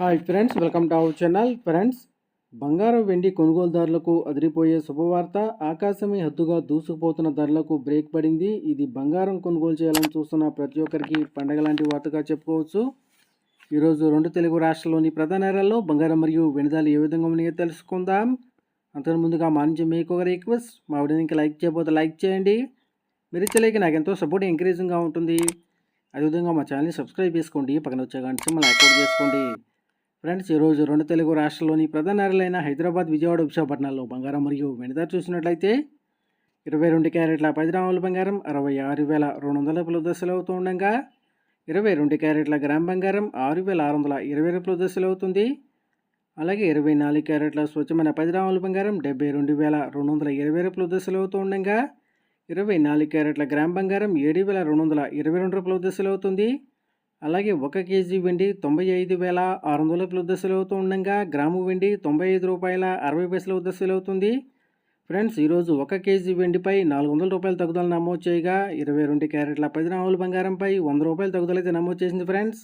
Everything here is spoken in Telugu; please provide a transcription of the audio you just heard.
Hi friends welcome to our channel. Friends బంగారం వెండి కొనుగోలుదారులకు అదిరిపోయే శుభవార్త. ఆకాశమే హద్దుగా దూసుకుపోతున్న ధరలకు బ్రేక్ పడింది. ఇది బంగారం కొనుగోలు చేయాలని చూస్తున్న ప్రతి ఒక్కరికి పండగ లాంటి వార్తగా చెప్పుకోవచ్చు. ఈరోజు రెండు తెలుగు రాష్ట్రాల్లోని ప్రధాన నగరాల్లో బంగారం మరియు వెనుదాలు ఏ విధంగా ఉన్నాయో తెలుసుకుందాం. అంతకు ముందుగా మా నుంచి మీకు ఒక రిక్వెస్ట్. మా వీడియోకి లైక్ చేయబోతే లైక్ చేయండి. మీరు ఇచ్చలేక నాకు ఎంతో సపోర్ట్ ఎంకరేజింగ్గా ఉంటుంది. అదేవిధంగా మా ఛానల్ని సబ్స్క్రైబ్ చేసుకోండి. పక్కన వచ్చే గంట మళ్ళీ అకౌంట్ చేసుకోండి. ఫ్రెండ్స్ ఈరోజు రెండు తెలుగు రాష్ట్రాల్లోని ప్రధాన నగరాలైన హైదరాబాద్ విజయవాడ విశాఖపట్నాల్లో బంగారం మరియు వెనుద చూసినట్లయితే ఇరవై రెండు క్యారెట్ల పది గ్రాముల బంగారం అరవై ఆరు వేల రెండు వందల రూపాయల దశలు అవుతూ ఉండగా ఇరవై రెండు క్యారెట్ల గ్రామ్ బంగారం ఆరు వేల ఆరు వందల ఇరవై రూపాయల దశలు అవుతుంది. అలాగే ఇరవై నాలుగు క్యారెట్ల స్వచ్ఛమైన పది గ్రాముల బంగారం డెబ్బై రెండు వేల రెండు వందల ఇరవై రూపాయల దశలు అవుతూ ఉండగా ఇరవై నాలుగు క్యారెట్ల గ్రామ్ బంగారం ఏడు వేల రెండు వందల ఇరవై రెండు రూపాయల దశలు అవుతుంది. అలాగే ఒక కేజీ వెండి తొంభై ఐదు వేల ఆరు వందల రూపాయల అవుతూ ఉండగా. గ్రాము వెండి తొంభై ఐదు రూపాయల అరవై పైసల ఉద్దశలు అవుతుంది. ఫ్రెండ్స్ ఈరోజు ఒక కేజీ వెండిపై నాలుగు వందల రూపాయల తగ్గుదల నమోదు చేయగా ఇరవై రెండు క్యారెట్ల పది నాలుగు బంగారంపై వంద రూపాయల తగ్గుదల అయితే నమోదు చేసింది ఫ్రెండ్స్.